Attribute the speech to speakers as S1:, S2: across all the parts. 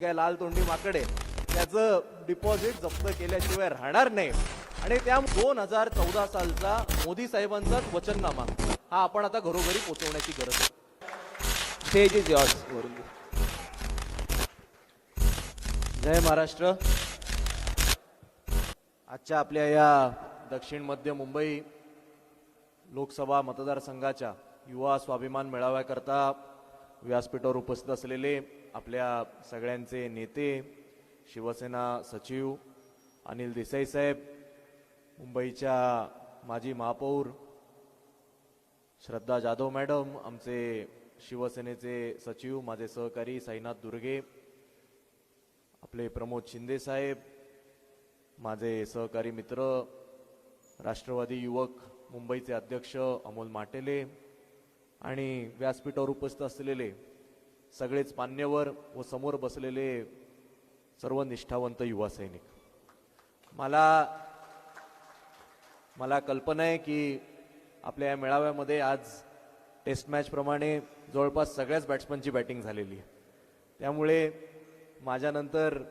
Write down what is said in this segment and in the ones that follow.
S1: काय लाल तोंडी माकडे त्याचं डिपॉझिट जप्त केल्याशिवाय राहणार नाही. आणि त्या दोन हजार चौदा सालचा मोदी साहेबांचाच वचननामा हा आपण आता घरोघरी पोहोचवण्याची गरज आहे.
S2: स्टेज इज वरून
S1: जय महाराष्ट्र. आजच्या आपल्या या दक्षिण मध्य मुंबई लोकसभा मतदारसंघाच्या युवा स्वाभिमान मेळाव्याकरता व्यासपीठावर उपस्थित असलेले आपल्या सगळ्यांचे नेते शिवसेना सचिव अनिल देसाई साहेब मुंबईच्या माजी महापौर श्रद्धा जाधव मॅडम आमचे शिवसेनेचे सचिव माझे सहकारी साईनाथ दुर्गे आपले प्रमोद शिंदे साहेब माझे सहकारी मित्र राष्ट्रवादी युवक मुंबईचे अध्यक्ष अमोल माटेले आणि व्यासपीठावर उपस्थित असलेले सगळेच मान्यवर व समोर बसलेले सर्व निष्ठावंत युवा सैनिक. मला मला कल्पना आहे की आपल्या या मेळाव्यामध्ये आज टेस्ट मॅचप्रमाणे जवळपास सगळ्याच बॅट्समनची बॅटिंग झालेली आहे. त्यामुळे माझ्यानंतर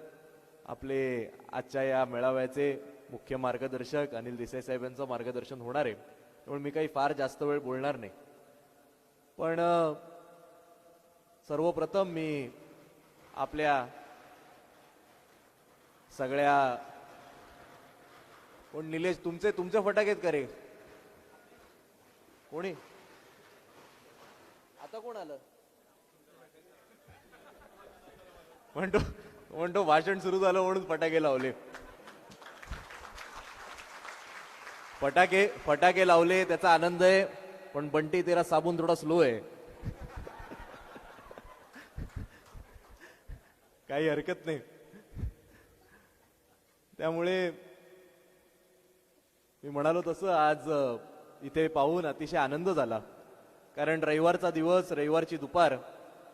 S1: आपले आजच्या या मेळाव्याचे मुख्य मार्गदर्शक अनिल देसाई साहेब यांचं मार्गदर्शन होणार आहे. त्यामुळे मी काही फार जास्त वेळ बोलणार नाही. पण सर्वप्रथम मी आपल्या सगळ्या कोण निलेश तुमचे तुमचे फटाकेत करे कोणी? आता कोण आलं? म्हणतो म्हणतो भाषण सुरू झालं म्हणून फटाके लावले. फटाके फटाके लावले त्याचा आनंद आहे पण बंटी तेरा साबून थोडा स्लो आहे. काही हरकत नाही. त्यामुळे मी म्हणालो तसं आज इथे पाहून अतिशय आनंद झाला. कारण रविवारचा दिवस रविवारची दुपार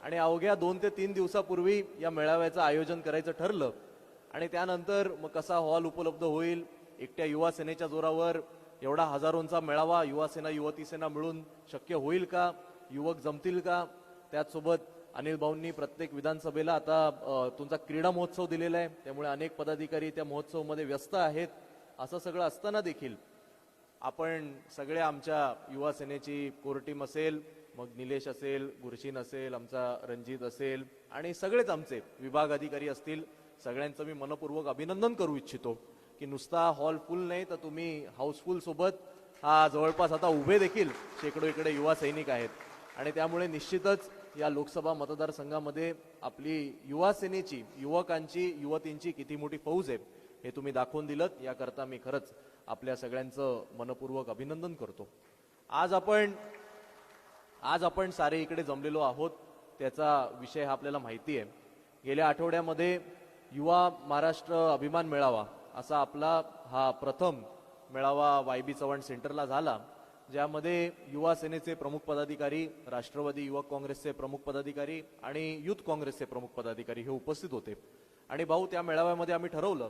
S1: आणि अवघ्या दोन ते तीन दिवसापूर्वी या मेळाव्याचं आयोजन करायचं ठरलं. आणि त्यानंतर मग कसा हॉल उपलब्ध होईल एकट्या युवा सेनेच्या जोरावर एवढा हजारोंचा मेळावा युवा सेना युवती सेना मिळून शक्य होईल का युवक जमतील का त्याचसोबत अनिल भाऊंनी प्रत्येक विधानसभेला आता तुमचा क्रीडा महोत्सव दिलेला आहे. त्यामुळे अनेक पदाधिकारी त्या महोत्सवमध्ये व्यस्त आहेत. असं सगळं असताना देखील आपण सगळ्या आमच्या युवा सेनेची कोर टीम असेल मग निलेश असेल गुरशीन असेल आमचा रणजित असेल आणि सगळेच आमचे विभाग अधिकारी असतील सगळ्यांचं मी मनपूर्वक अभिनंदन करू इच्छितो की नुसता हॉल फुल नाही तर तुम्ही हाऊसफुल सोबत हा जवळपास आता उभे देखील शेकडो इकडे युवा सैनिक आहेत. आणि त्यामुळे निश्चितच या लोकसभा मतदारसंघामध्ये आपली युवा सेनेची युवकांची युवतींची किती मोठी फौज आहे हे तुम्ही दाखवून दिलं याकरता मी खरंच आपल्या सगळ्यांचं मनपूर्वक अभिनंदन करतो. आज आपण आज आपण सारे इकडे जमलेलो आहोत त्याचा विषय हा आपल्याला माहिती आहे. गेल्या आठवड्यामध्ये युवा महाराष्ट्र अभिमान मेळावा असा आपला हा प्रथम मेळावा वाय बी चव्हाण सेंटरला झाला. ज्यामध्ये युवा सेनेचे प्रमुख पदाधिकारी राष्ट्रवादी युवक काँग्रेसचे प्रमुख पदाधिकारी आणि युथ काँग्रेसचे प्रमुख पदाधिकारी हे उपस्थित होते. आणि भाऊ त्या मेळाव्यामध्ये आम्ही ठरवलं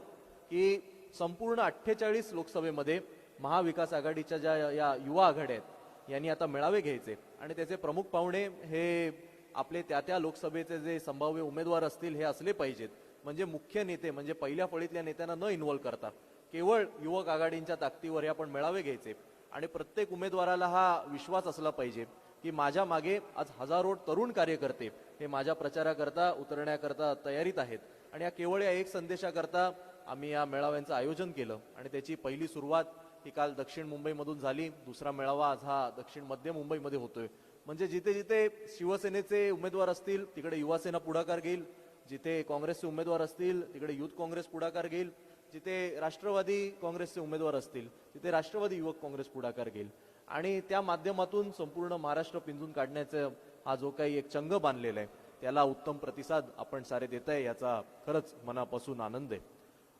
S1: की संपूर्ण अठ्ठेचाळीस लोकसभेमध्ये महाविकास आघाडीच्या ज्या या युवा आघाड्या आहेत यांनी आता मेळावे घ्यायचे. आणि त्याचे प्रमुख पाहुणे हे आपले त्या त्या लोकसभेचे जे संभाव्य उमेदवार असतील हे असले पाहिजेत. म्हणजे मुख्य नेते म्हणजे पहिल्या फळीतल्या नेत्यांना न इन्व्हॉल्व्ह करता. केवळ युवक आघाडींच्या ताकदीवर हे आपण मेळावे घ्यायचे. आणि प्रत्येक उमेदवाराला हा विश्वास असला पाहिजे की माझ्या मागे आज हजारो तरुण कार्यकर्ते हे माझ्या प्रचाराकरता उतरण्याकरता तयारीत आहेत. आणि या केवळ या एक संदेशाकरता आम्ही या मेळाव्यांचं आयोजन केलं. आणि त्याची पहिली सुरुवात ही काल दक्षिण मुंबईमधून झाली. दुसरा मेळावा आज हा दक्षिण मध्य मुंबईमध्ये होतोय. म्हणजे जिथे जिथे शिवसेनेचे उमेदवार असतील तिकडे युवासेना पुढाकार घेईल. जिथे काँग्रेसचे उमेदवार असतील तिकडे युथ काँग्रेस पुढाकार घेईल. जिथे राष्ट्रवादी काँग्रेसचे उमेदवार असतील तिथे राष्ट्रवादी युवक काँग्रेस पुढाकार घेईल. आणि त्या माध्यमातून संपूर्ण महाराष्ट्र पिंजून काढण्याचा हा जो काही एक चंग बांधलेला आहे त्याला उत्तम प्रतिसाद आपण सारे देत आहे याचा खरंच मनापासून आनंद आहे.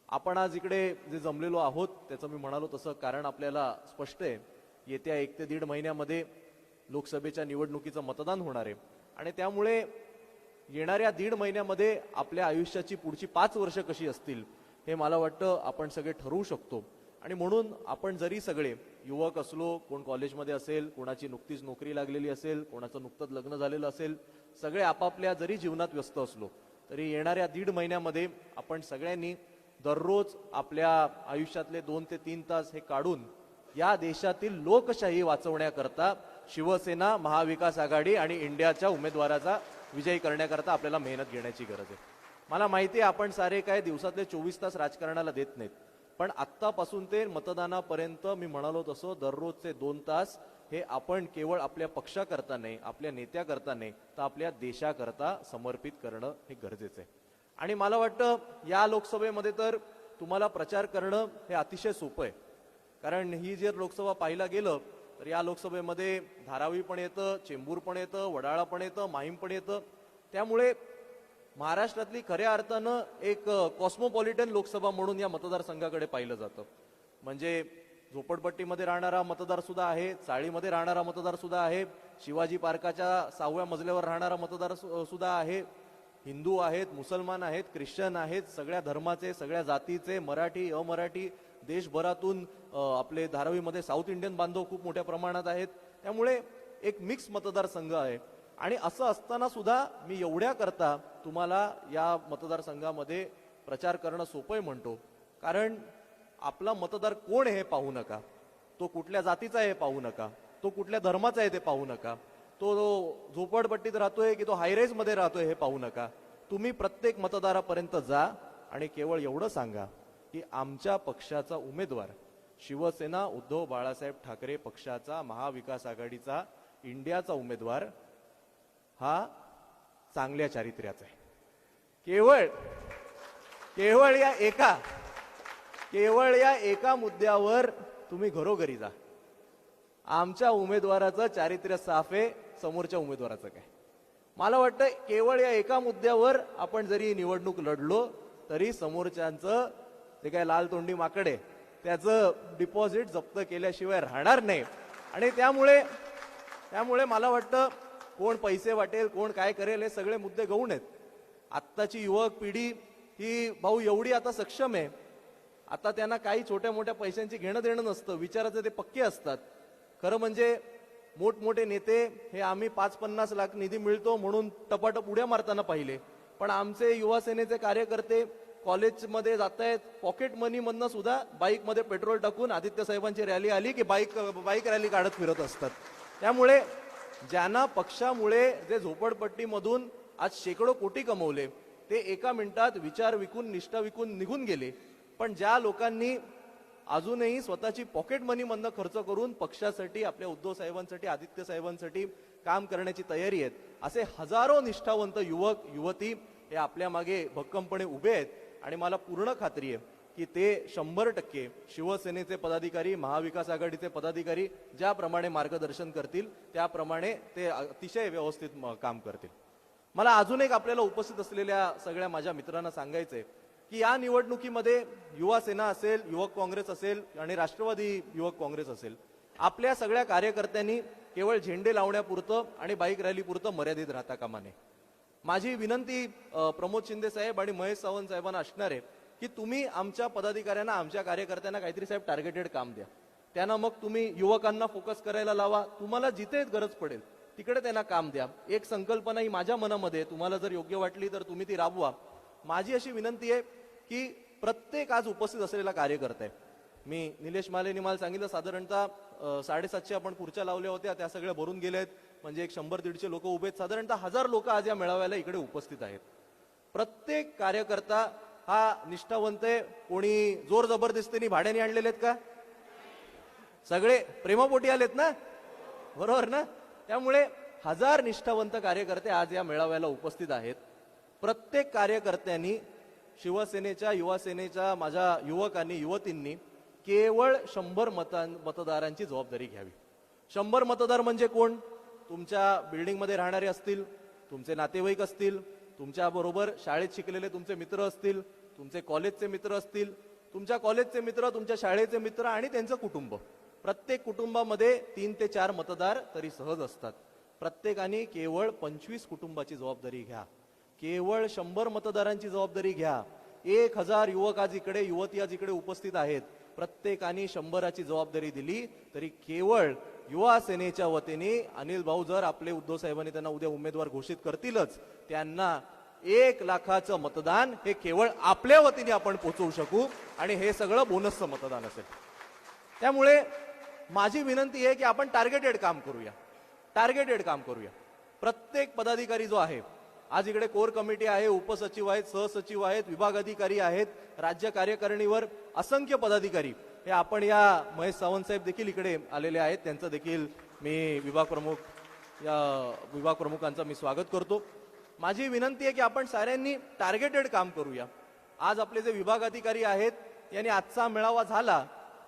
S1: आपण आज इकडे जे जमलेलो आहोत त्याचं मी म्हणालो तसं कारण आपल्याला स्पष्ट आहे येत्या एक ते दीड महिन्यामध्ये लोकसभेच्या निवडणुकीचं मतदान होणार आहे. आणि त्यामुळे येणाऱ्या दीड महिन्यामध्ये आपल्या आयुष्याची पुढची पाच वर्ष कशी असतील हे मला वाटतं आपण सगळे ठरवू शकतो. आणि म्हणून आपण जरी सगळे युवक असलो कोण कॉलेजमध्ये असेल कोणाची नुकतीच नोकरी लागलेली असेल कोणाचं नुकतंच लग्न झालेलं असेल सगळे आपापल्या जरी जीवनात व्यस्त असलो तरी येणाऱ्या दीड महिन्यामध्ये आपण सगळ्यांनी दररोज आपल्या आयुष्यातले दोन ते तीन तास हे काढून या देशातील लोकशाही वाचवण्याकरता शिवसेना महाविकास आघाडी आणि इंडियाच्या उमेदवाराचा विजयी करण्याकरता आपल्याला मेहनत घेण्याची गरज आहे. मला माहिती आहे आपण सारे काय दिवसातले चोवीस तास राजकारणाला देत नाहीत. पण आत्तापासून ते मतदानापर्यंत मी म्हणालो तसं दररोजचे दोन तास हे आपण केवळ आपल्या पक्षाकरता नाही आपल्या नेत्याकरता नाही तर आपल्या देशाकरता समर्पित करणं हे गरजेचं आहे. आणि मला वाटतं या लोकसभेमध्ये तर तुम्हाला प्रचार करणं हे अतिशय सोपं आहे. कारण ही जर लोकसभा पाहायला गेलं तर या लोकसभेमध्ये धारावी पण येतं चेंबूर पण येतं वडाळा पण येतं माहीम पण येतं. त्यामुळे महाराष्ट्रातली खऱ्या अर्थानं एक कॉस्मोपॉलिटन लोकसभा म्हणून या मतदारसंघाकडे पाहिलं जातं. म्हणजे झोपडपट्टीमध्ये राहणारा मतदार सुद्धा आहे चाळीमध्ये राहणारा मतदार सुद्धा आहे शिवाजी पार्काच्या सहाव्या मजल्यावर राहणारा मतदार सु- सुद्धा आहे. हिंदू आहेत मुसलमान आहेत ख्रिश्चन आहेत सगळ्या धर्माचे सगळ्या जातीचे मराठी अमराठी देशभरातून आपले धारावीमध्ये साऊथ इंडियन बांधव खूप मोठ्या प्रमाणात आहेत. त्यामुळे एक मिक्स मतदारसंघ आहे. आणि असं असताना सुद्धा मी एवढ्या करता तुम्हाला या मतदारसंघामध्ये प्रचार करणं सोपं आहे म्हणतो. कारण आपला मतदार कोण हे पाहू नका. तो कुठल्या जातीचा आहे हे पाहू नका. तो कुठल्या धर्माचा आहे ते पाहू नका. तो झोपडपट्टीत राहतोय की तो हायरेजमध्ये राहतोय हे पाहू नका. तुम्ही प्रत्येक मतदारापर्यंत जा आणि केवळ एवढं सांगा की आमच्या पक्षाचा उमेदवार शिवसेना उद्धव बाळासाहेब ठाकरे पक्षाचा महाविकास आघाडीचा इंडियाचा उमेदवार हा चांगल्या चारित्र्याचा आहे. केवळ केवळ या एका केवळ या एका मुद्द्यावर तुम्ही घरोघरी जा. आमच्या उमेदवाराचं चारित्र्य साफ आहे समोरच्या उमेदवाराचं काय? मला वाटतं केवळ या एका मुद्द्यावर आपण जरी निवडणूक लढलो तरी समोरच्यांचं जे काय लाल तोंडी माकडे त्याचं डिपॉझिट जप्त केल्याशिवाय राहणार नाही. आणि त्यामुळे त्यामुळे मला वाटतं कोण पैसे वाटेल कोण काय करेल हे सगळे मुद्दे गौण आहेत. आत्ताची युवक पिढी ही भाऊ एवढी आता सक्षम आहे. आता त्यांना काही छोट्या मोठ्या पैशांची घेणं देणं नसतं विचाराचं ते पक्के असतात. खरं म्हणजे मोठमोठे नेते हे आम्ही पाच पन्नास लाख निधी मिळतो म्हणून टपाटप उड्या मारताना पाहिले. पण आमचे युवा सेनेचे कार्यकर्ते कॉलेजमध्ये जात आहेत पॉकेट मनीमधनं सुद्धा बाईकमध्ये पेट्रोल टाकून आदित्य साहेबांची रॅली आली की बाईक बाईक रॅली काढत फिरत असतात. त्यामुळे ज्यांना पक्षामुळे जे झोपडपट्टीमधून आज शेकडो कोटी कमवले ते एका मिनिटात विचार विकून निष्ठा विकून निघून गेले. पण ज्या लोकांनी अजूनही स्वतःची पॉकेट मनी मधनं खर्च करून पक्षासाठी आपल्या उद्धव साहेबांसाठी आदित्य साहेबांसाठी काम करण्याची तयारी आहेत असे हजारो निष्ठावंत युवक युवती हे आपल्या मागे भक्कमपणे उभे आहेत. आणि मला पूर्ण खात्री आहे की ते शंभर टक्के शिवसेनेचे पदाधिकारी महाविकास आघाडीचे पदाधिकारी ज्याप्रमाणे मार्गदर्शन करतील त्याप्रमाणे ते अतिशय व्यवस्थित काम करतील. मला अजून एक आपल्याला उपस्थित असलेल्या सगळ्या माझ्या मित्रांना सांगायचंय की या निवडणुकीमध्ये युवा सेना असेल युवक काँग्रेस असेल आणि राष्ट्रवादी युवक काँग्रेस असेल आपल्या सगळ्या कार्यकर्त्यांनी केवळ झेंडे लावण्यापुरतं आणि बाईक रॅलीपुरतं मर्यादित राहता कामा नये. माझी विनंती प्रमोद शिंदे साहेब आणि महेश सावंत साहेबांना असणार आहे की तुम्ही आमच्या पदाधिकाऱ्यांना आमच्या कार्यकर्त्यांना काहीतरी साहेब टार्गेटेड काम द्या. त्यांना मग तुम्ही युवकांना फोकस करायला लावा. तुम्हाला जिथे गरज पडेल तिकडे त्यांना काम द्या. एक संकल्पना ही माझ्या मनामध्ये तुम्हाला जर योग्य वाटली तर तुम्ही ती राबवा. माझी अशी विनंती आहे की प्रत्येक आज उपस्थित असलेला कार्यकर्ता आहे. मी निलेश मालेनी मला सांगितलं साधारणतः साडेसातशे आपण खुर्च्या लावल्या होत्या त्या सगळ्या भरून गेल्या आहेत. म्हणजे एक शंभर दीडशे लोक उभे आहेत. साधारणतः हजार लोक आज या मेळाव्याला इकडे उपस्थित आहेत. प्रत्येक कार्यकर्ता हा निष्ठावंत आहे. कोणी जोर जबरदस्तीने भाड्याने आणलेले आहेत का? सगळे प्रेमापोटी आलेत ना? बरोबर ना? त्यामुळे हजार निष्ठावंत कार्यकर्ते आज या मेळाव्याला उपस्थित आहेत. प्रत्येक कार्यकर्त्यांनी शिवसेनेच्या युवासेनेच्या माझ्या युवकांनी युवतींनी केवळ शंभर मतां मतदारांची जबाबदारी घ्यावी. शंभर मतदार म्हणजे कोण? तुमच्या बिल्डिंगमध्ये राहणारे असतील तुमचे नातेवाईक असतील तुमच्याबरोबर शाळेत शिकलेले तुमचे मित्र असतील तुमचे कॉलेजचे मित्र असतील तुमच्या कॉलेजचे मित्र तुमच्या शाळेचे मित्र आणि त्यांचं कुटुंब. प्रत्येक कुटुंबामध्ये तीन ते चार मतदार तरी सहज असतात. प्रत्येकाने केवळ पंचवीस कुटुंबाची जबाबदारी घ्या. केवळ शंभर मतदारांची जबाबदारी घ्या. एक हजार युवक आज इकडे युवती आज इकडे उपस्थित आहेत. प्रत्येकाने शंभराची जबाबदारी दिली तरी केवळ युवा सेनेच्या वतीने अनिल भाऊ जर आपले उद्धव साहेबांनी त्यांना उद्या उमेदवार घोषित करतीलच त्यांना एक लाखाचं मतदान हे केवळ आपल्या वतीने आपण पोचवू शकू आणि हे सगळं बोनसचं मतदान असेल. त्यामुळे माझी विनंती आहे की आपण टार्गेटेड काम करूया. टार्गेटेड काम करूया. प्रत्येक पदाधिकारी जो आहे आज इकडे कोर कमिटी आहे उपसचिव आहेत सहसचिव आहेत विभाग अधिकारी आहेत राज्य कार्यकारिणीवर असंख्य पदाधिकारी हे आपण या महेश सावंत साहेब देखील इकडे आलेले आहेत. त्यांचं देखील मी विभाग प्रमुख या विभाग प्रमुखांचं मी स्वागत करतो. माझी विनंती आहे की आपण साऱ्यांनी टार्गेटेड काम करूया. आज आपले जे विभाग अधिकारी आहेत यांनी आजचा मेळावा झाला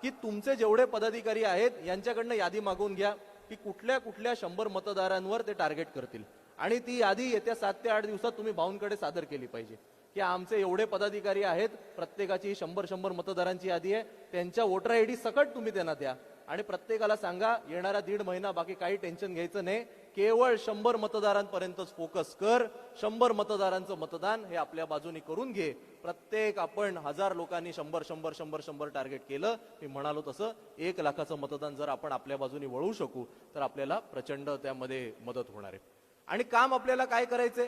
S1: की तुमचे जेवढे पदाधिकारी आहेत यांच्याकडनं यादी मागवून घ्या की कुठल्या कुठल्या शंभर मतदारांवर ते टार्गेट करतील. आणि ती यादी येत्या सात ते आठ दिवसात तुम्ही भाऊंकडे सादर केली पाहिजे. की आमचे एवढे पदाधिकारी आहेत प्रत्येकाची शंभर शंभर मतदारांची यादी आहे त्यांच्या वोटर आय डी सकट तुम्ही त्यांना द्या. आणि प्रत्येकाला सांगा येणारा दीड महिना बाकी काही टेन्शन घ्यायचं नाही. केवळ शंभर मतदारांपर्यंतच फोकस कर शंभर मतदारांचं मतदान हे आपल्या बाजूनी करून घे. प्रत्येक आपण हजार लोकांनी शंभर शंभर शंभर शंभर टार्गेट केलं मी म्हणालो तसं एक लाखाचं मतदान जर आपण आपल्या बाजूनी वळवू शकू तर आपल्याला प्रचंड त्यामध्ये मदत होणार आहे. आणि काम आपल्याला काय करायचंय?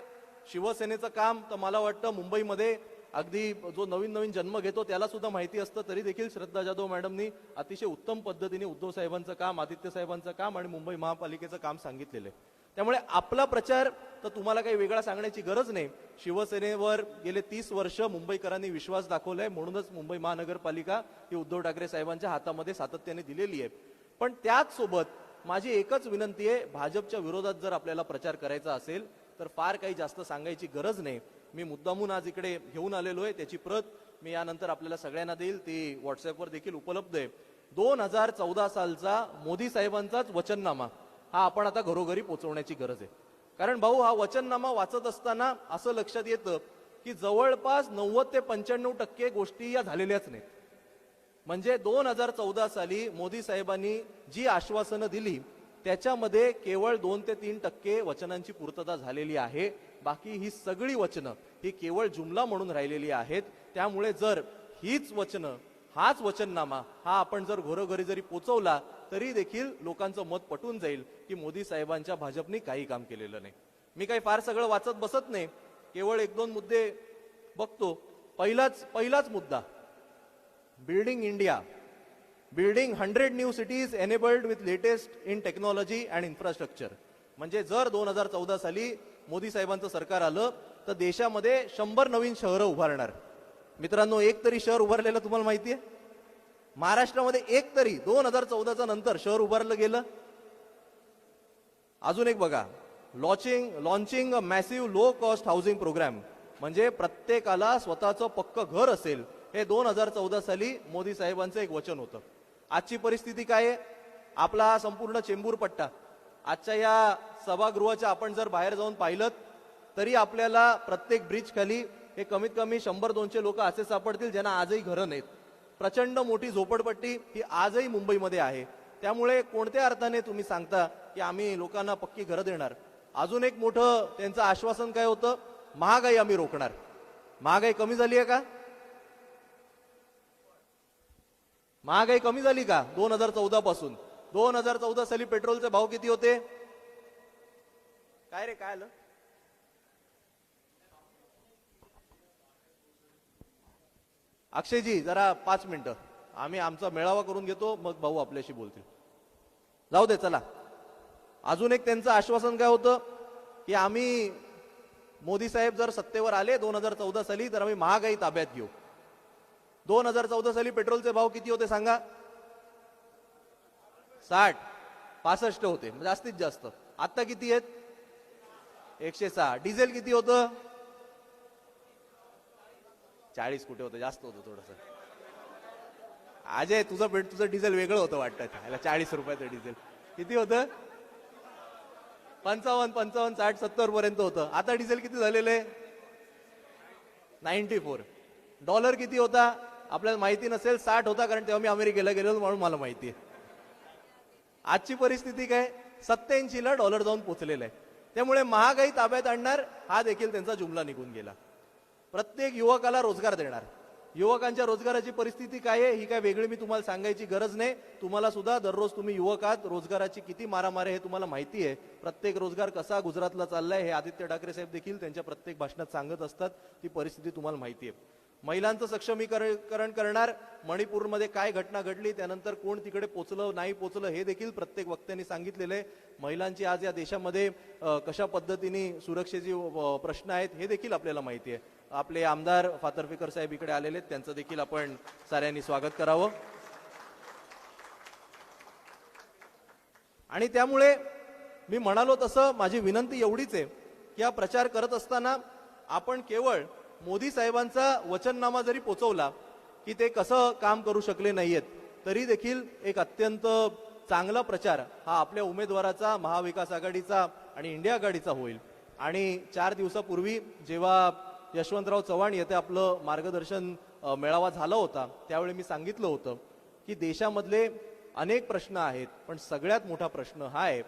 S1: शिवसेनेचं काम तर मला वाटतं मुंबईमध्ये अगदी जो नवीन नवीन जन्म घेतो त्याला सुद्धा माहिती असतं तरी देखील श्रद्धा जाधव मॅडमनी अतिशय उत्तम पद्धतीने उद्धव साहेबांचं काम आदित्य साहेबांचं काम आणि मुंबई महापालिकेचं काम सांगितलेलं आहे. त्यामुळे आपला प्रचार तर तुम्हाला काही वेगळा सांगण्याची गरज नाही. शिवसेनेवर गेले तीस वर्ष मुंबईकरांनी विश्वास दाखवलाय म्हणूनच मुंबई महानगरपालिका ही उद्धव ठाकरे साहेबांच्या हातामध्ये सातत्याने दिलेली आहे. पण त्याचसोबत माझी एकच विनंती आहे भाजपच्या विरोधात जर आपल्याला प्रचार करायचा असेल तर फार काही जास्त सांगायची गरज नाही. मी मुद्दामून आज इकडे घेऊन आलेलो आहे त्याची प्रत मी यानंतर आपल्याला सगळ्यांना देईल. ती व्हॉट्सअपवर देखील उपलब्ध आहे. दोन हजार चौदा सालचा मोदी साहेबांचाच वचननामा. हा आपण आता घरोघरी पोहोचवण्याची गरज आहे. कारण भाऊ हा वचननामा वाचत असताना असं लक्षात येतं की जवळपास नव्वद ते पंच्याण्णव टक्के गोष्टी या झालेल्याच नाहीत. म्हणजे दोन हजार चौदा साली मोदी साहेबांनी जी आश्वासनं दिली त्याच्यामध्ये केवळ दोन ते तीन टक्के वचनांची पूर्तता झालेली आहे. बाकी ही सगळी वचनं ही केवळ जुमला म्हणून राहिलेली आहेत. त्यामुळे जर हीच वचनं हाच वचननामा हा आपण जर घरोघरी जरी पोचवला तरी देखील लोकांचं मत पटून जाईल की मोदी साहेबांच्या भाजपनी काही काम केलेलं नाही. मी काही फार सगळं वाचत बसत नाही. केवळ एक दोन मुद्दे बघतो. पहिलाच पहिलाच मुद्दा. Building India. Building hundred new cities enabled with latest in technology and infrastructure म्हणजे जर दोन हजार चौदा साली मोदी साहेबांचं सरकार आलं तर देशामध्ये शंभर नवीन शहरं उभारणार. मित्रांनो एक तरी शहर उभारलेलं तुम्हाला माहिती आहे? महाराष्ट्रामध्ये एक तरी दोन हजार चौदाच्या नंतर शहर उभारलं गेलं. अजून एक बघा launching launching a massive low cost housing programme म्हणजे प्रत्येकाला स्वतःचं पक्क घर असेल. हे दोन हजार चौदा साली मोदी साहेबांचं एक वचन होतं. आजची परिस्थिती काय आहे? आपला हा संपूर्ण चेंबूर पट्टा. आजच्या या सभागृहाच्या आपण जर बाहेर जाऊन पाहिलं तरी आपल्याला प्रत्येक ब्रिज खाली हे कमीत कमी शंभर दोनशे लोक असे सापडतील ज्यांना आजही घरं नाहीत. प्रचंड मोठी झोपडपट्टी ही आजही मुंबईमध्ये आहे. त्यामुळे कोणत्या अर्थाने तुम्ही सांगता की आम्ही लोकांना पक्की घरं देणार? अजून एक मोठं त्यांचं आश्वासन काय होतं? महागाई आम्ही रोखणार. महागाई कमी झाली आहे का? महागाई कमी झाली का? दोन हजार चौदा पासून. दोन हजार चौदा साली पेट्रोलचे भाव किती होते? काय रे काय आलं? अक्षयजी जरा पाच मिनिटं. आम्ही आमचा मेळावा करून घेतो मग भाऊ आपल्याशी बोलतील. जाऊ दे चला. अजून एक त्यांचं आश्वासन काय होतं? की आम्ही मोदी साहेब जर सत्तेवर आले दोन हजार चौदा साली तर आम्ही महागाई ताब्यात घेऊ. दोन हजार चौदा साली पेट्रोलचे भाव किती होते सांगा? साठ. पासष्ट होते. म्हणजे जास्तीत जास्त. आता किती आहेत? एकशे सहा. डिझेल किती होतं? चाळीस कुठे होतं? जास्त होतं थोडस. अजय तुझं पेट तुझं डिझेल वेगळं होतं वाटतं. याला चाळीस रुपयाचं डिझेल. किती होतं? पंचावन्न पंचावन्न साठ सत्तर पर्यंत होतं. आता डिझेल किती झालेलं आहे? Ninety four. डॉलर किती होता? आपल्याला माहिती नसेल साठ होता कारण तेव्हा मी अमेरिकेला गेलो म्हणून मला माहिती आहे. आजची परिस्थिती काय? सत्याऐंशी ला डॉलर जाऊन पोचलेला आहे. त्यामुळे महागाई ताब्यात आणणार हा देखील त्यांचा जुमला निघून गेला. प्रत्येक युवकाला रोजगार देणार. युवकांच्या रोजगाराची परिस्थिती काय आहे ही काय वेगळी मी तुम्हाला सांगायची गरज नाही. तुम्हाला सुद्धा दररोज तुम्ही युवक आहात रोजगाराची किती मारामार आहे हे तुम्हाला माहिती आहे. प्रत्येक रोजगार कसा गुजरातला चाललाय हे आदित्य ठाकरे साहेब देखील त्यांच्या प्रत्येक भाषणात सांगत असतात ती परिस्थिती तुम्हाला माहिती आहे. महिलांचं सक्षमीकरण करणार. मणिपूरमध्ये काय घटना घडली त्यानंतर कोण तिकडे पोचलं नाही पोचलं हे देखील प्रत्येक वक्त्यांनी सांगितलेलं आहे. महिलांची आज या देशामध्ये कशा पद्धतीने सुरक्षेचे प्रश्न आहेत हे देखील आपल्याला माहिती आहे. आपले आमदार फातर्फेकर साहेब इकडे आलेले आहेत त्यांचं देखील आपण साऱ्यांनी स्वागत करावं. आणि त्यामुळे मी म्हणालो तसं माझी विनंती एवढीच आहे की हा प्रचार करत असताना आपण केवळ मोदी साहेबांचा वचननामा जरी पोचवला की ते कसं काम करू शकले नाहीयेत तरी देखील एक अत्यंत चांगला प्रचार हा आपल्या उमेदवाराचा महाविकास आघाडीचा आणि इंडिया आघाडीचा होईल. आणि चार दिवसापूर्वी जेव्हा यशवंतराव चव्हाण येथे आपलं मार्गदर्शन मेळावा झाला होता त्यावेळी मी सांगितलं होतं की देशामधले अनेक प्रश्न आहेत पण सगळ्यात मोठा प्रश्न हा आहे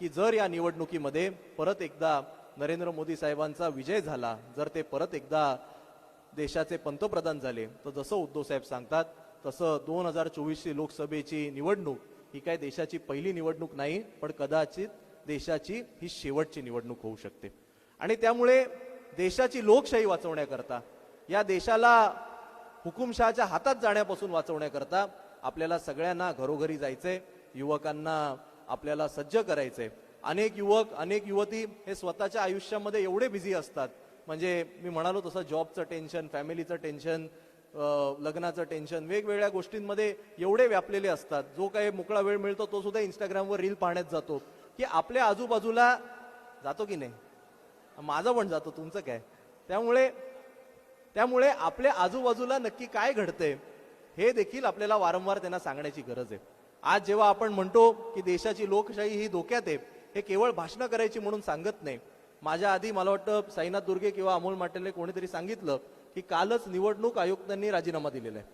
S1: की जर या निवडणुकीमध्ये परत एकदा नरेंद्र मोदी साहेबांचा विजय झाला जर ते परत एकदा देशाचे पंतप्रधान झाले तर जसं उद्धव साहेब सांगतात तसं दोन हजार चोवीसची लोकसभेची निवडणूक ही काय देशाची पहिली निवडणूक नाही पण कदाचित देशाची ही शेवटची निवडणूक होऊ शकते. आणि त्यामुळे देशाची लोकशाही वाचवण्याकरता या देशाला हुकुमशहाच्या हातात जाण्यापासून वाचवण्याकरता आपल्याला सगळ्यांना घरोघरी जायचंय युवकांना आपल्याला सज्ज करायचंय. अनेक युवक अनेक युवती हे स्वतःच्या आयुष्यामध्ये एवढे बिझी असतात. म्हणजे मी म्हणालो तसं जॉबचं टेन्शन फॅमिलीचं टेन्शन लग्नाचं टेन्शन वेगवेगळ्या गोष्टींमध्ये एवढे व्यापलेले असतात. जो काही मोकळा वेळ मिळतो तो सुद्धा इंस्टाग्रामवर रील पाहण्यात जातो. की आपल्या आजूबाजूला जातो की नाही? माझं पण जातो तुमचं काय? त्यामुळे त्यामुळे आपल्या आजूबाजूला नक्की काय घडतंय हे देखील आपल्याला वारंवार त्यांना सांगण्याची गरज आहे. आज जेव्हा आपण म्हणतो की देशाची लोकशाही ही धोक्यात आहे हे केवळ भाषणं करायची म्हणून सांगत नाही. माझ्या आधी मला वाटतं साईनाथ दुर्गे किंवा अमोल माटेले कोणीतरी सांगितलं की कालच निवडणूक आयुक्तांनी राजीनामा दिलेला आहे.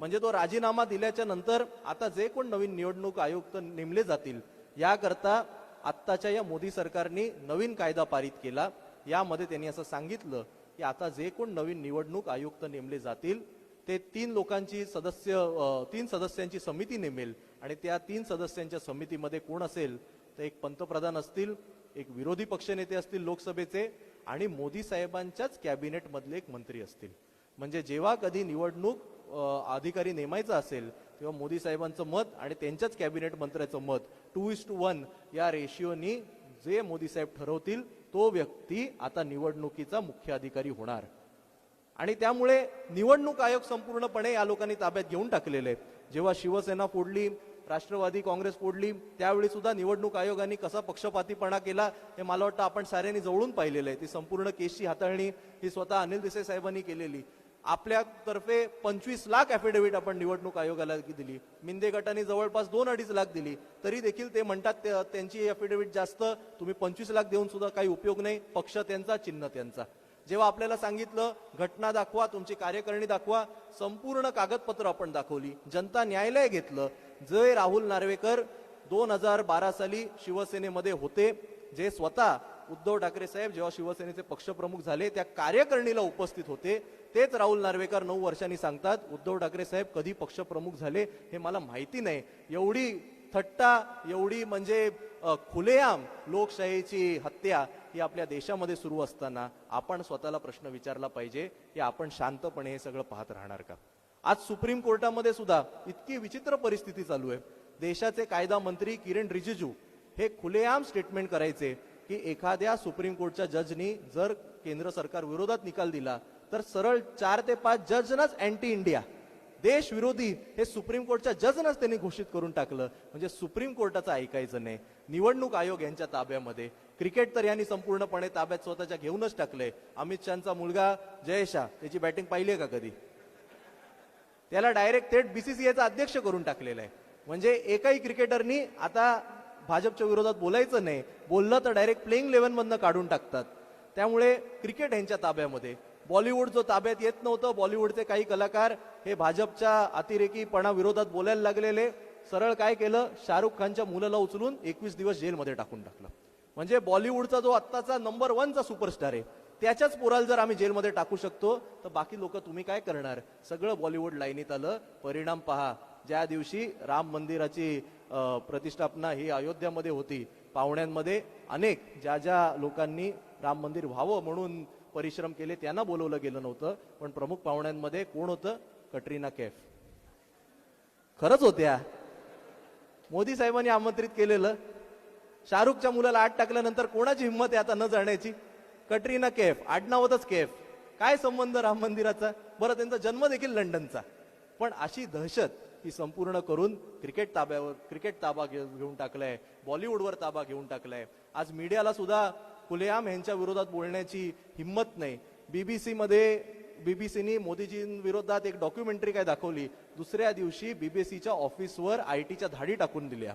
S1: म्हणजे तो राजीनामा दिल्याच्या नंतर आता जे कोण नवीन निवडणूक आयुक्त नेमले जातील याकरता आत्ताच्या या मोदी सरकारने नवीन कायदा पारित केला. यामध्ये त्यांनी असं सांगितलं की आता जे कोण नवीन निवडणूक आयुक्त नेमले जातील ते तीन लोकांची सदस्य तीन सदस्यांची समिती नेमेल आणि त्या तीन सदस्यांच्या समितीमध्ये कोण असेल तर एक पंतप्रधान असतील एक विरोधी पक्षनेते असतील लोकसभेचे आणि मोदी साहेबांच्याच कॅबिनेटमधले एक मंत्री असतील. म्हणजे जेव्हा कधी निवडणूक अधिकारी नेमायचा असेल तेव्हा मोदी साहेबांचं मत आणि त्यांच्याच कॅबिनेट मंत्र्याचं मत टू इज टू वन या रेशिओनी जे मोदी साहेब ठरवतील तो व्यक्ती आता निवडणुकीचा मुख्य अधिकारी होणार. आणि त्यामुळे निवडणूक आयोग संपूर्णपणे या लोकांनी ताब्यात घेऊन टाकलेले जेव्हा शिवसेना फोडली राष्ट्रवादी काँग्रेस फोडली त्यावेळी सुद्धा निवडणूक आयोगाने कसा पक्षपातीपणा केला हे मला वाटतं आपण साऱ्यांनी जवळून पाहिलेलं आहे. ती संपूर्ण केसची हाताळणी ही स्वतः अनिल देसाई साहेबांनी केलेली. आपल्यातर्फे पंचवीस लाख ॲफिडेव्हिट आपण निवडणूक आयोगाला दिली. मिंदे गटाने जवळपास दोन अडीच लाख दिली. तरी देखील ते म्हणतात ते- त्यांची ॲफिडेव्हिट जास्त तुम्ही पंचवीस लाख देऊन सुद्धा काही उपयोग नाही पक्ष त्यांचा चिन्ह त्यांचा. जेव्हा आपल्याला सांगितलं घटना दाखवा तुमची कार्यकारिणी दाखवा संपूर्ण कागदपत्र आपण दाखवली. जनता न्यायालय घेतलं. जे राहुल नार्वेकर दोन हजार बारा साली शिवसेनेमध्ये होते. जे स्वतः उद्धव ठाकरे साहेब जेव्हा शिवसेनेचे पक्षप्रमुख झाले त्या कार्यकारिणीला उपस्थित होते. तेच राहुल नार्वेकर नऊ वर्षांनी सांगतात उद्धव ठाकरे साहेब कधी पक्षप्रमुख झाले हे मला माहिती नाही. एवढी थट्टा एवढी म्हणजे खुलेआम लोकशाहीची हत्या ही आपल्या देशामध्ये सुरू असताना आपण स्वतःला प्रश्न विचारला पाहिजे की आपण शांतपणे हे सगळं पाहत राहणार का? आज सुप्रीम कोर्टामध्ये सुद्धा इतकी विचित्र परिस्थिती चालू आहे. देशाचे कायदा मंत्री किरण रिजिजू हे खुलेआम स्टेटमेंट करायचे की एखाद्या सुप्रीम कोर्टच्या जजनी जर केंद्र सरकार विरोधात निकाल दिला तर सरळ चार ते पाच जजनच अँटी इंडिया देश विरोधी हे सुप्रीम कोर्टच्या जजनच त्यांनी घोषित करून टाकलं. म्हणजे सुप्रीम कोर्टाचं ऐकायचं नाही. निवडणूक आयोग यांच्या ताब्यामध्ये. क्रिकेट तर यांनी संपूर्णपणे ताब्यात स्वतःच्या घेऊनच टाकलंय अमित शहाचा मुलगा जयशा त्याची बॅटिंग पाहिली आहे का कधी? त्याला डायरेक्ट थेट बीसीसीआयचा अध्यक्ष करून टाकलेला आहे. म्हणजे एकाही क्रिकेटरनी आता भाजपच्या विरोधात बोलायचं नाही. बोललं तर डायरेक्ट प्लेइंग इलेव्हन काढून टाकतात. त्यामुळे क्रिकेट यांच्या ताब्यामध्ये. बॉलिवूड जो ताब्यात येत नव्हतं बॉलिवूडचे काही कलाकार हे भाजपच्या अतिरेकीपणा विरोधात बोलायला लागलेले. सरळ काय केलं? शाहरुख खानच्या मुलाला उचलून एकवीस दिवस जेलमध्ये टाकून टाकलं. म्हणजे बॉलिवूडचा जो आत्ताचा नंबर वनचा सुपरस्टार आहे त्याच्याच पोराला जर आम्ही जेलमध्ये टाकू शकतो तर बाकी लोक तुम्ही काय करणार? सगळं बॉलिवूड लाईनीत आलं. परिणाम पहा. ज्या दिवशी राम मंदिराची प्रतिष्ठापना ही अयोध्यामध्ये होती पाहुण्यांमध्ये अनेक ज्या ज्या लोकांनी राम मंदिर व्हावं म्हणून परिश्रम केले त्यांना बोलवलं गेलं नव्हतं. पण प्रमुख पाहुण्यांमध्ये कोण होतं? कटरीना कैफ. खरंच होत्या. मोदी साहेबांनी आमंत्रित केलेलं. शाहरुखच्या मुलाला आत टाकल्यानंतर कोणाची हिंमत आहे आता न जाण्याची? कटरीना कैफ आडनावतच कैफ. काय संबंध राम मंदिराचा? बरं त्यांचा जन्म देखील लंडनचा. पण अशी दहशत ही संपूर्ण करून क्रिकेट ताब्यावर क्रिकेट ताबा घे- घेऊन टाकलाय. बॉलिवूडवर ताबा घेऊन टाकलाय. आज मीडियाला सुद्धा खुलेआम यांच्या विरोधात बोलण्याची हिंमत नाही. बीबीसी मध्ये बीबीसीनी मोदीजींविरोधात एक डॉक्युमेंटरी काय दाखवली? दुसऱ्या दिवशी बीबीसीच्या ऑफिसवर आय टीच्या धाडी टाकून दिल्या.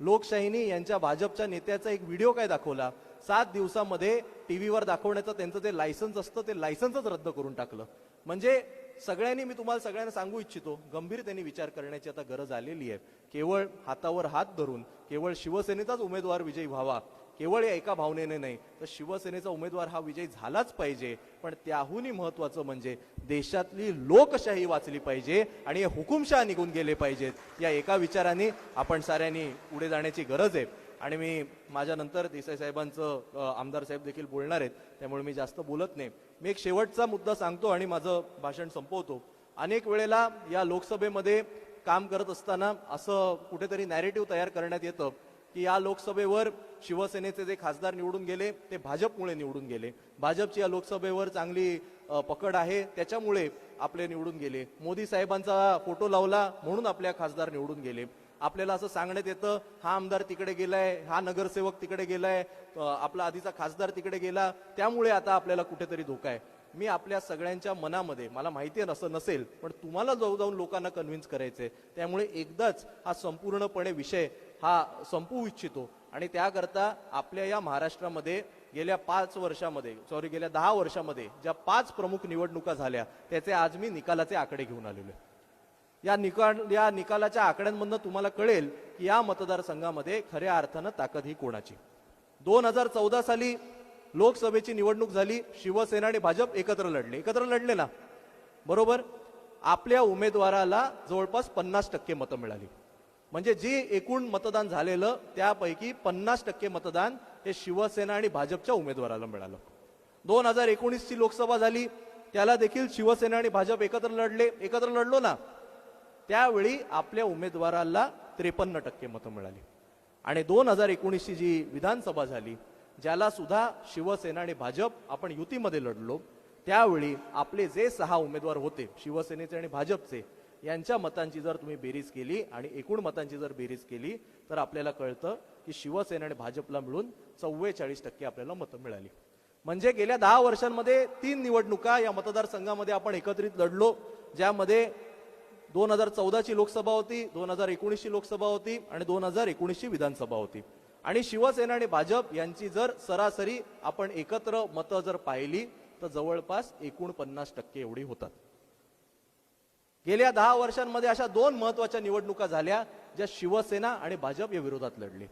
S1: लोकशाहीनी यांच्या भाजपच्या नेत्याचा एक व्हिडिओ काय दाखवला? सात दिवसामध्ये टीव्हीवर दाखवण्याचं त्यांचं ते लायसन्स असतं ते लायसन्सच रद्द करून टाकलं. म्हणजे सगळ्यांनी मी तुम्हाला सगळ्यांना सांगू इच्छितो गंभीर त्यांनी विचार करण्याची आता गरज आलेली आहे. केवळ हातावर हात धरून केवळ शिवसेनेचाच उमेदवार विजयी व्हावा केवळ या एका भावनेने नाही तर शिवसेनेचा उमेदवार हा विजय झालाच पाहिजे. पण त्याहूनही महत्वाचं म्हणजे देशातली लोकशाही वाचली पाहिजे आणि हे हुकुमशाह निघून गेले पाहिजेत. या एका विचाराने आपण साऱ्यांनी पुढे जाण्याची गरज आहे. आणि मी माझ्यानंतर देसाई साहेबांचं आमदार साहेब देखील बोलणार आहेत त्यामुळे मी जास्त बोलत नाही. मी एक शेवटचा मुद्दा सांगतो आणि माझं भाषण संपवतो. अनेक वेळेला या लोकसभेमध्ये काम करत असताना असं कुठेतरी नॅरेटिव्ह तयार करण्यात येतं. की या लोकसभेवर शिवसेनेचे जे खासदार निवडून गेले ते भाजपमुळे निवडून गेले. भाजपची या लोकसभेवर चांगली पकड आहे त्याच्यामुळे आपले निवडून गेले. मोदी साहेबांचा फोटो लावला म्हणून आपल्या खासदार निवडून गेले. आपल्याला असं सांगण्यात येतं हा आमदार तिकडे गेलाय हा नगरसेवक तिकडे गेलाय आपला आधीचा खासदार तिकडे गेला त्यामुळे आता आपल्याला कुठेतरी धोका आहे. मी आपल्या सगळ्यांच्या मनामध्ये मला माहिती आहे असं नसेल पण तुम्हाला जाऊ जाऊन लोकांना कन्व्हिन्स करायचंय. त्यामुळे एकदाच हा संपूर्णपणे विषय हा संपवू इच्छितो. आणि त्याकरता आपल्या या महाराष्ट्रामध्ये गेल्या पाच वर्षामध्ये सॉरी गेल्या दहा वर्षामध्ये ज्या पाच प्रमुख निवडणुका झाल्या त्याचे आज मी निकालाचे आकडे घेऊन आलेलो आहे. या निकाल या निकालाच्या आकड्यांमधनं तुम्हाला कळेल की या मतदारसंघामध्ये खऱ्या अर्थानं ताकद ही कोणाची? दोन हजार चौदा साली लोकसभेची निवडणूक झाली शिवसेना आणि भाजप एकत्र लढले. एकत्र लढले ना? बरोबर? आपल्या उमेदवाराला जवळपास पन्नास टक्के मतं मिळाली. म्हणजे जे एकूण मतदान झालेलं त्यापैकी पन्नास टक्के मतदान हे शिवसेना आणि भाजपच्या उमेदवाराला मिळालं. दोन हजार एकोणीसची लोकसभा झाली त्याला देखील शिवसेना आणि भाजप एकत्र लढले. एकत्र लढलो ना त्यावेळी आपल्या उमेदवाराला त्रेपन्न टक्के मतं मिळाली. आणि दोन हजार एकोणीसची जी विधानसभा झाली ज्याला सुद्धा शिवसेना आणि भाजप आपण युतीमध्ये लढलो त्यावेळी आपले जे सहा उमेदवार होते शिवसेनेचे आणि भाजपचे यांच्या मतांची जर तुम्ही बेरीज केली आणि एकूण मतांची जर बेरीज केली तर आपल्याला कळतं की शिवसेना आणि भाजपला मिळून चव्वेचाळीस टक्के आपल्याला मतं मिळाली. म्हणजे गेल्या दहा वर्षांमध्ये तीन निवडणुका या मतदारसंघामध्ये आपण एकत्रित लढलो ज्यामध्ये दोन हजार चौदाची लोकसभा होती दोन हजार एकोणीसची लोकसभा होती आणि दोन हजार एकोणीसची विधानसभा होती. आणि शिवसेना आणि भाजप यांची जर सरासरी आपण एकत्र मतं जर पाहिली तर जवळपास एकोणपन्नास टक्के एवढी होतात. गेल्या दहा वर्षांमध्ये अशा दोन महत्त्वाच्या निवडणुका झाल्या ज्या शिवसेना आणि भाजप या विरोधात लढली.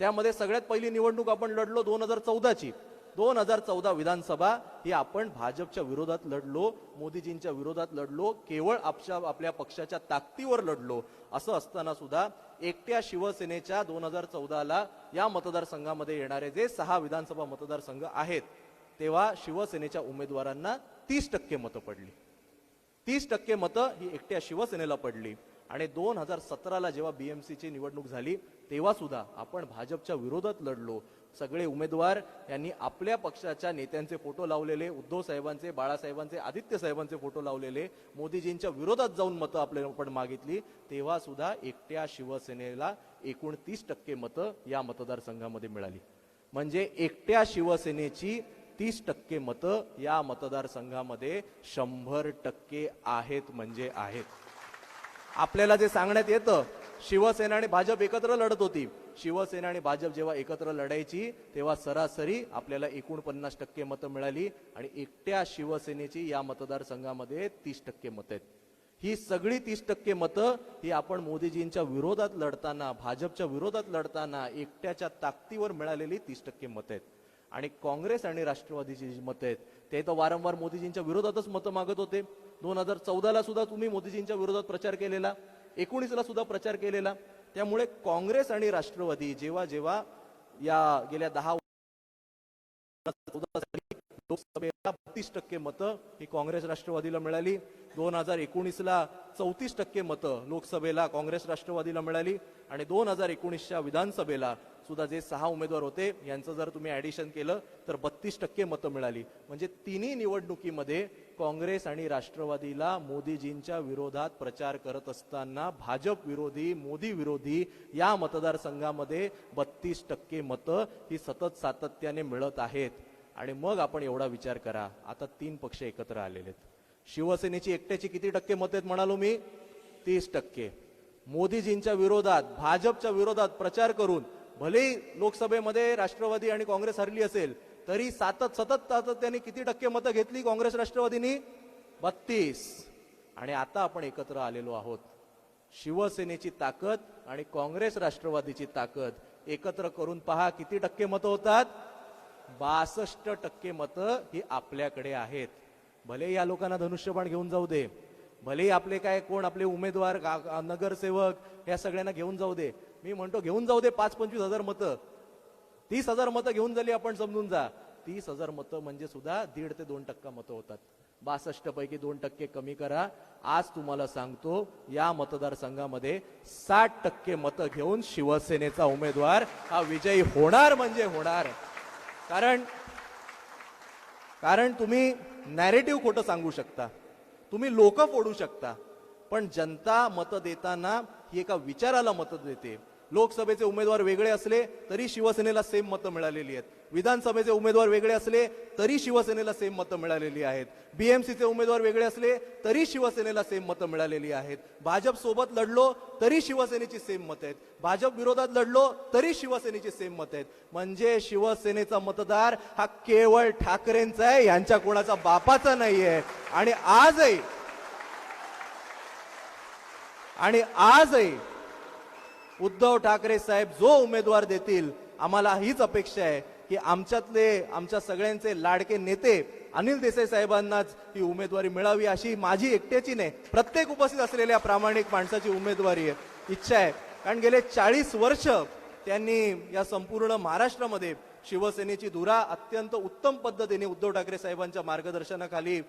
S1: त्यामध्ये सगळ्यात पहिली निवडणूक आपण लढलो दोन हजार चौदाची. दोन हजार चौदा विधानसभा ही आपण भाजपच्या विरोधात लढलो मोदीजींच्या विरोधात लढलो केवळ आपच्या आपल्या पक्षाच्या ताकदीवर लढलो असं असताना सुद्धा एकट्या शिवसेनेच्या दोन हजार चौदाला या मतदारसंघामध्ये येणारे जे सहा विधानसभा मतदारसंघ आहेत तेव्हा शिवसेनेच्या उमेदवारांना तीस टक्के मतं पडली. तीस टक्के मतं ही एकट्या शिवसेनेला पडली. आणि दोन हजार सतराला जेव्हा बीएमसीची निवडणूक झाली तेव्हा सुद्धा आपण भाजपच्या विरोधात लढलो. सगळे उमेदवार यांनी आपल्या पक्षाच्या नेत्यांचे फोटो लावलेले उद्धव साहेबांचे बाळासाहेबांचे आदित्य साहेबांचे फोटो लावलेले मोदीजींच्या विरोधात जाऊन मतं आपल्याला आपण मागितली तेव्हा सुद्धा एकट्या शिवसेनेला एकूण तीस टक्के मतं या मतदारसंघामध्ये मिळाली. म्हणजे एकट्या शिवसेनेची तीस टक्के मतं या मतदारसंघामध्ये शंभर टक्के आहेत म्हणजे आहेत. आपल्याला जे सांगण्यात येतं शिवसेना आणि भाजप एकत्र लढत होती. शिवसेना आणि भाजप जेव्हा एकत्र लढायची तेव्हा सरासरी आपल्याला एकोणपन्नास टक्के मतं मिळाली आणि एकट्या शिवसेनेची या मतदारसंघामध्ये तीस टक्के मतं आहेत. ही सगळी तीस टक्के मतं ही आपण मोदीजींच्या विरोधात लढताना भाजपच्या विरोधात लढताना एकट्याच्या ताकदीवर मिळालेली तीस टक्के मतं आहेत. आणि काँग्रेस आणि राष्ट्रवादीची जी मतं आहेत ते तर वारंवार मोदीजींच्या विरोधातच मतं मागत होते. दोन हजार चौदाला सुद्धा तुम्ही मोदीजींच्या विरोधात प्रचार केलेला एकोणीसला सुद्धा प्रचार केलेला. त्यामुळे काँग्रेस आणि राष्ट्रवादी जेव्हा जेव्हा या गेल्या दहा लोकसभेला बत्तीस टक्के मतं ही काँग्रेस राष्ट्रवादीला मिळाली. दोन हजार एकोणीसला चौतीस टक्के मतं लोकसभेला काँग्रेस राष्ट्रवादीला मिळाली. आणि दोन हजार एकोणीसच्या विधानसभेला सुद्धा जे सहा उमेदवार होते यांचं जर तुम्ही ऍडिशन केलं तर बत्तीस टक्के मतं मिळाली. म्हणजे तिन्ही निवडणुकीमध्ये काँग्रेस आणि राष्ट्रवादीला मोदीजींच्या विरोधात प्रचार करत असताना भाजप विरोधी मोदी विरोधी या मतदारसंघामध्ये बत्तीस टक्के मतं ही सतत सातत्याने मिळत आहेत. आणि मग आपण एवढा विचार करा. आता तीन पक्ष एकत्र आलेले आहेत. शिवसेनेची एकट्याची किती टक्के मत आहेत म्हणालो मी? तीस टक्के. मोदीजींच्या विरोधात भाजपच्या विरोधात प्रचार करून भलेही लोकसभेमध्ये राष्ट्रवादी आणि काँग्रेस हरली असेल तरी सातत सतत सातत्याने किती टक्के मतं घेतली काँग्रेस राष्ट्रवादीनी? बत्तीस. आणि आता आपण एकत्र आलेलो आहोत. शिवसेनेची ताकद आणि काँग्रेस राष्ट्रवादीची ताकद एकत्र करून पहा किती टक्के मतं होतात? बासष्ट टक्के मतं ही आपल्याकडे आहेत. भले या लोकांना धनुष्यबाण घेऊन जाऊ दे. भलेही आपले काय कोण आपले उमेदवार नगरसेवक या सगळ्यांना घेऊन जाऊ दे. मी म्हणतो घेऊन जाऊ दे पाच पंचवीस हजार मतं. तीस हजार मतं घेऊन झाली आपण समजून जा. तीस हजार मतं म्हणजे सुद्धा दीड ते दोन टक्का मतं होतात. बासष्ट पैकी दोन टक्के कमी करा. आज तुम्हाला सांगतो या मतदारसंघामध्ये साठ टक्के मतं घेऊन शिवसेनेचा उमेदवार हा विजयी होणार म्हणजे होणार. कारण कारण तुम्ही नॅरेटिव्ह खोटं सांगू शकता. तुम्ही लोक फोडू शकता. पण जनता मतं देताना ही एका विचाराला मतं देते. लोकसभेचे उमेदवार वेगळे असले तरी शिवसेनेला सेम मतं मिळालेली आहेत. विधानसभेचे उमेदवार वेगळे असले तरी शिवसेनेला सेम मतं मिळालेली आहेत. बीएमसीचे उमेदवार वेगळे असले तरी शिवसेनेला सेम मतं मिळालेली आहेत. भाजप सोबत लढलो तरी शिवसेनेची सेम मत आहेत. भाजप विरोधात लढलो तरी शिवसेनेची सेम मत आहेत. म्हणजे शिवसेनेचा मतदार हा केवळ ठाकरेंचा आहे यांच्या कोणाचा बापाचा नाहीये. आणि आजही आणि आजही उद्धव ठाकरे साहेब जो उमेदवार देतील आम्हाला हीच अपेक्षा आहे की आमच्यातले आमच्या सगळ्यांचे लाडके नेते अनिल देसाई साहेबांनाच ही उमेदवारी मिळावी अशी माझी एकट्याची नाही. प्रत्येक उपस्थित असलेल्या प्रामाणिक माणसाची उमेदवारी आहे. इच्छा आहे. कारण गेले चाळीस वर्ष त्यांनी या संपूर्ण महाराष्ट्रामध्ये शिवसेनेची धुरा अत्यंत उत्तम पद्धतीने उद्धव ठाकरे साहेबांच्या मार्गदर्शनाखाली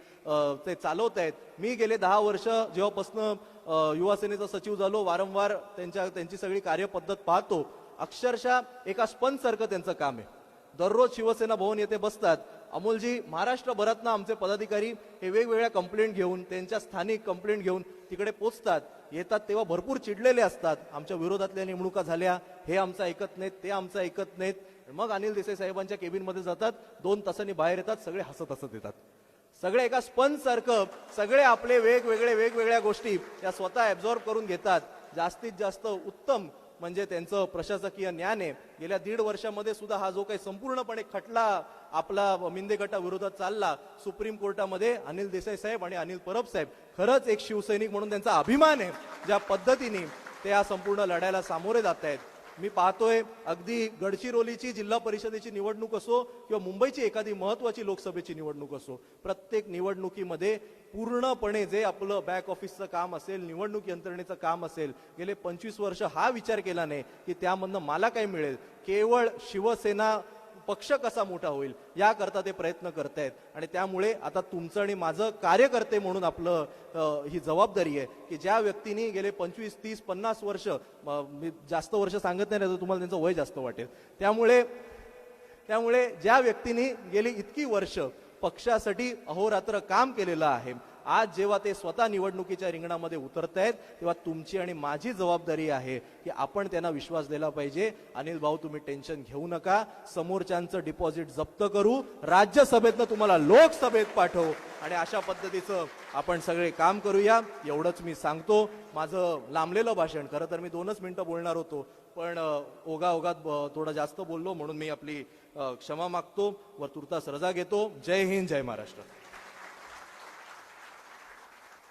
S1: ते चालवत आहेत. मी गेले दहा वर्ष जेव्हापासनं युवासेनेचा सचिव झालो वारंवार त्यांच्या त्यांची सगळी कार्यपद्धत पाहतो. अक्षरशः एका स्पंजसारखं त्यांचं काम आहे. दररोज शिवसेना भवन येथे बसतात. अमोलजी महाराष्ट्रभरातनं आमचे पदाधिकारी हे वेगवेगळ्या कंप्लेंट घेऊन त्यांच्या स्थानिक कंप्लेंट घेऊन तिकडे पोचतात. येतात तेव्हा भरपूर चिडलेले असतात. आमच्या विरोधातल्या नेमणुका झाल्या. हे आमचं ऐकत नाहीत ते आमचं ऐकत नाहीत. मग अनिल देसाई साहेबांच्या केबिनमध्ये जातात दोन तासांनी बाहेर येतात सगळे हसत हसत येतात. सगळे एका स्पंज सारखं सगळे आपले वेगवेगळे वेगवेगळ्या गोष्टी त्या स्वतः ऍब्झॉर्ब करून घेतात. जास्तीत जास्त उत्तम म्हणजे त्यांचं प्रशासकीय ज्ञान. आहे गेल्या दीड वर्षामध्ये सुद्धा हा जो काही संपूर्णपणे खटला आपला मिंदे गटाविरोधात चालला सुप्रीम कोर्टामध्ये अनिल देसाई साहेब आणि अनिल परब साहेब. खरंच एक शिवसैनिक म्हणून त्यांचा अभिमान आहे. ज्या पद्धतीने ते या संपूर्ण लढ्याला सामोरे जात आहेत मी पाहतोय अगदी गडचिरोलीची जिल्हा परिषदेची निवडणूक असो किंवा मुंबईची एखादी महत्वाची लोकसभेची निवडणूक असो प्रत्येक निवडणुकीमध्ये पूर्णपणे जे आपलं बॅक ऑफिसचं काम असेल निवडणूक यंत्रणेचं काम असेल गेले पंचवीस वर्ष हा विचार केला नाही की त्यामधनं मला काय मिळेल. केवळ शिवसेना पक्ष कसा मोठा होईल याकरता ते प्रयत्न करत आहेत आणि त्यामुळे आता तुमचं आणि माझं कार्यकर्ते म्हणून आपलं ही जबाबदारी आहे की ज्या व्यक्तीने गेले पंचवीस तीस पन्नास वर्ष मी जास्त वर्ष सांगत नाही तर तुम्हाला त्यांचं वय जास्त वाटेल. त्यामुळे त्यामुळे ज्या व्यक्तीने गेली इतकी वर्ष पक्षासाठी अहोरात्र काम केलेलं आहे आज जेव्हा ते स्वतः निवडणुकीच्या रिंगणामध्ये उतरत आहेत तेव्हा तुमची आणि माझी जबाबदारी आहे की आपण त्यांना विश्वास दिला पाहिजे. अनिल भाऊ तुम्ही टेन्शन घेऊ नका. समोरच्यांचं डिपॉझिट जप्त करू. राज्यसभेतनं तुम्हाला लोकसभेत पाठवू. आणि अशा पद्धतीचं आपण सगळे काम करूया. एवढंच मी सांगतो. माझं लांबलेलं भाषण खरं तर मी दोनच मिनटं बोलणार होतो. पण ओघा ओघात थोडं जास्त बोललो म्हणून मी आपली क्षमा मागतो. व तुर्तास रजा घेतो. जय हिंद जय महाराष्ट्र.